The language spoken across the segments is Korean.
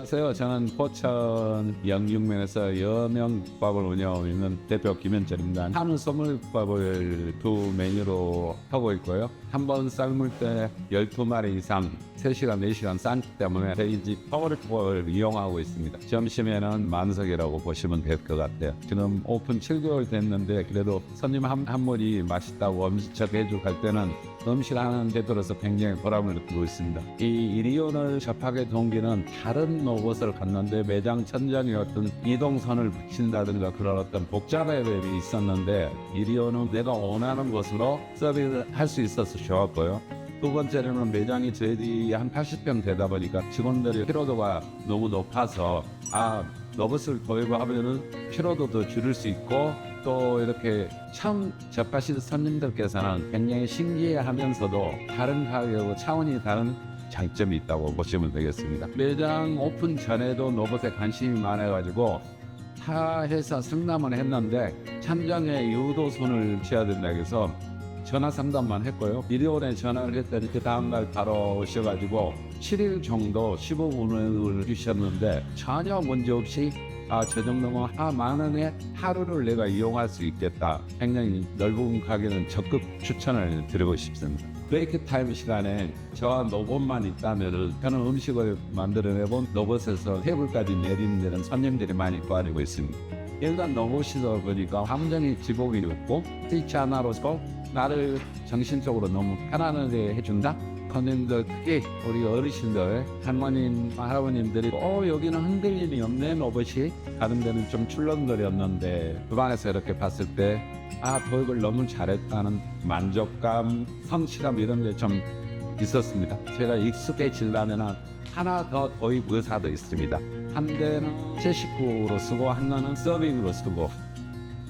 안녕하세요. 저는 포천 영육면에서 여명국밥을 운영하고 있는 대표 김현철입니다. 한우 소물국밥을 두 메뉴로 하고 있고요. 한 번 삶을 때 12마리 이상 3시간, 4시간 삶기 때문에 저희 집 파워를 이용하고 있습니다. 점심에는 만석이라고 보시면 될 것 같아요. 지금 오픈 7개월 됐는데 그래도 손님 한, 한 분이 맛있다고 엄지척 해주고 갈 때는 음식 하는 데 들어서 굉장히 보람을 느끼고 있습니다. 이 이리온을 접하게 동기는 다른 로봇을 갔는데 매장 천장에 어떤 이동선을 붙인다든가 그런 어떤 복잡함이 있었는데 이리온은 내가 원하는 것으로 서비스를 할 수 있어서 좋았고요. 두 번째로는 매장이 저희들이 한 80평 되다 보니까 직원들의 피로도가 너무 높아서 아 로봇을 도입하면은 피로도도 줄일 수 있고 또 이렇게 처음 접하시는 손님들께서는 굉장히 신기해하면서도 다른 가격하고 차원이 다른 장점이 있다고 보시면 되겠습니다. 매장 오픈 전에도 로봇에 관심이 많아가지고 타 회사 승남을 했는데 참장에 유도손을 취해야 된다 해서 전화 상담만 했고요. 일요일에 전화를 했더니 그 다음날 바로 오셔가지고 7일 정도 15분을 주셨는데 전혀 문제 없이 아, 저 정도면 아, 만 원에 하루를 내가 이용할 수 있겠다. 굉장히 넓은 가게는 적극 추천을 드리고 싶습니다. 브레이크 타임 시간에 저와 로봇만 있다면 저는 음식을 만들어내본 로봇에서 테이블까지 내리는 데는 손님들이 많이 구하고 있습니다. 일단 로봇이다 보니까 감정이 지복이 없고 스위치 하나로서 나를 정신적으로 너무 편안하게 해준다? 손님들 특히 우리 어르신들 할머님 할아버님들이 어 여기는 흔들림이 없네 로봇이 다른 데는 좀 출렁거렸는데 주방에서 이렇게 봤을 때 아 도입을 너무 잘했다는 만족감 성취감 이런 게 좀 있었습니다 제가 익숙해지려면 하나 더 도입 의사도 있습니다 한 대는 제 식구로 쓰고 하나는 서빙으로 쓰고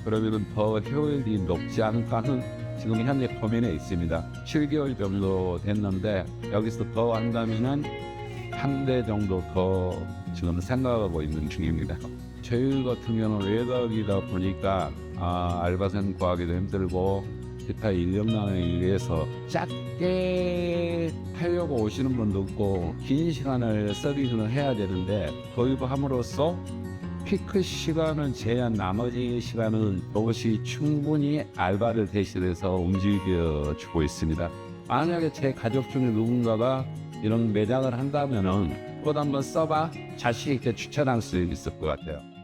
그러면은 더 효율이 높지 않을까 하는 지금 현재 고민에 있습니다. 7개월 정도 됐는데 여기서 더 한다면은 한 대 정도 더 지금 생각하고 있는 중입니다. 저희 같은 경우는 외곽이다 보니까 아, 알바생 구하기도 힘들고 기타 인력난에 의해서 작게 하려고 오시는 분도 없고 긴 시간을 서비스를 해야 되는데 도입함으로써 피크 시간은 제한 나머지 시간은 로봇이 충분히 알바를 대신해서 움직여 주고 있습니다. 만약에 제 가족 중에 누군가가 이런 매장을 한다면은 꼭 한번 써봐 자신 있게 추천할 수 있을 것 같아요.